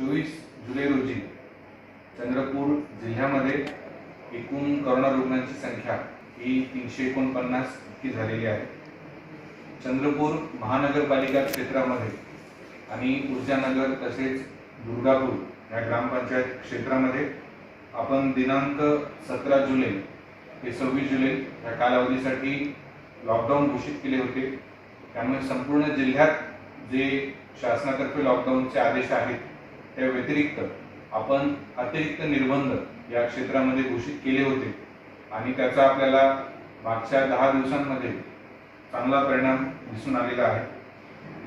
चोवीस जुलै रोजी चंद्रपूर जिल्ह्यामध्ये एकूण करोना रुग्णांची संख्या ही तीनशे एकोणपन्नास इतकी झालेली आहे. चंद्रपूर महानगरपालिका क्षेत्रामध्ये आणि ऊर्जानगर तसेच दुर्गापूर या ग्रामपंचायत क्षेत्रामध्ये आपण दिनांक सतरा जुलै ते सव्वीस जुलै या कालावधीसाठी लॉकडाऊन घोषित केले होते. त्यामुळे संपूर्ण जिल्ह्यात जे शासनातर्फे लॉकडाऊनचे आदेश आहेत त्या व्यतिरिक्त आपण अतिरिक्त निर्बंध या क्षेत्रामध्ये घोषित केले होते. आणि त्याचा आपल्याला मागच्या दहा दिवसांमध्ये चांगला परिणाम दिसून आलेला आहे.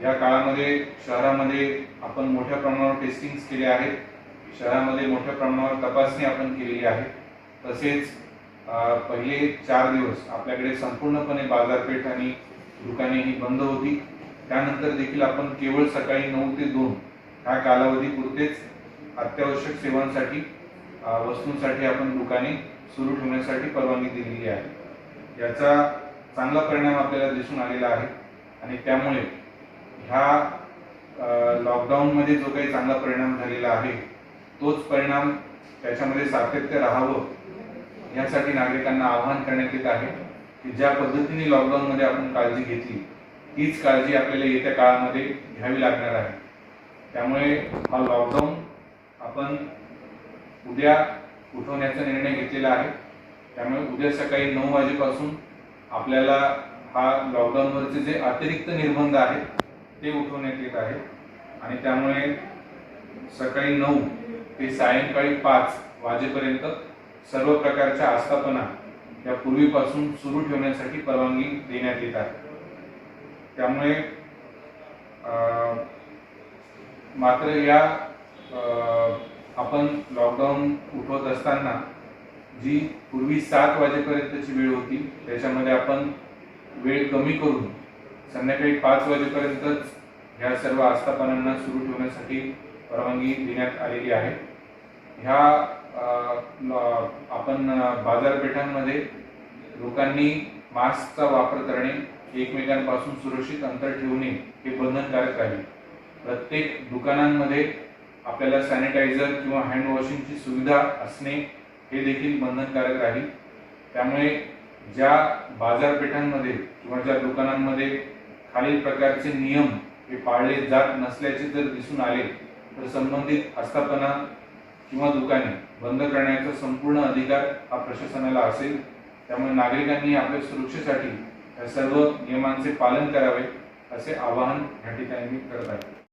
या काळामध्ये शहरामध्ये आपण मोठ्या प्रमाणावर टेस्टिंग केले आहेत. शहरामध्ये मोठ्या प्रमाणावर तपासणी आपण केलेली आहे. तसेच पहिले चार दिवस आपल्याकडे संपूर्णपणे बाजारपेठ आणि दुकाने ही बंद होती. त्यानंतर देखील आपण केवळ सकाळी नऊ ते दोन ह्या कालावधीपुरतेच अत्यावश्यक सेवांसाठी वस्तूंसाठी आपण दुकाने सुरू ठेवण्यासाठी परवानगी दिलेली आहे. याचा चांगला परिणाम आपल्याला दिसून आलेला आहे आणि त्यामुळे ह्या लॉकडाऊनमध्ये जो काही चांगला परिणाम झालेला आहे तोच परिणाम त्याच्यामध्ये सातत्य राहावं यासाठी नागरिकांना आवाहन करण्यात येत आहे की ज्या पद्धतीने लॉकडाऊनमध्ये आपण काळजी घेतली तीच काळजी आपल्याला येत्या काळामध्ये घ्यावी लागणार आहे. त्यामुळे हा लॉकडाऊन आपण उद्या उठवण्याचा निर्णय घेतलेला आहे. त्यामुळे उद्या सकाळी नऊ वाजेपासून आपल्याला हा लॉकडाऊनवरचे जे अतिरिक्त निर्बंध आहेत ते उठवण्यात येत आहे आणि त्यामुळे सकाळी नऊ ते सायंकाळी पाच वाजेपर्यंत सर्व प्रकारच्या आस्थापना या पूर्वीपासून सुरू ठेवण्यासाठी परवानगी देण्यात येत आहे. त्यामुळे मात्र या आपण लॉकडाऊन उठवत असताना जी पूर्वी सात वाजेपर्यंतची वेळ होती त्याच्यामध्ये आपण वेळ कमी करून संध्याकाळी पाच वाजेपर्यंतच ह्या सर्व आस्थापनांना सुरू ठेवण्यासाठी परवानगी देण्यात आलेली आहे. ह्या आपण बाजारपेठांमध्ये लोकांनी मास्कचा वापर करणे एकमेकांपासून सुरक्षित अंतर ठेवणे हे बंधनकारक राहील प्रत्येक दुकानांमध्ये आपल्याला सॅनिटायझर किंवा हँड वॉशिंगची सुविधा असणे हे देखील बंधनकारक राहील त्यामुळे ज्या बाजारपेठांमध्ये किंवा ज्या दुकानांमध्ये खालील प्रकारचे नियम हे पाळले जात नसल्याचे जर दिसून आले तर संबंधित आस्थापना किंवा दुकाने बंद करण्याचा संपूर्ण अधिकार हा प्रशासनाला असेल. त्यामुळे नागरिकांनी आपल्या सुरक्षेसाठी या सर्व नियमांचे पालन करावे असे आवाहन या ठिकाणी मी करत आहे.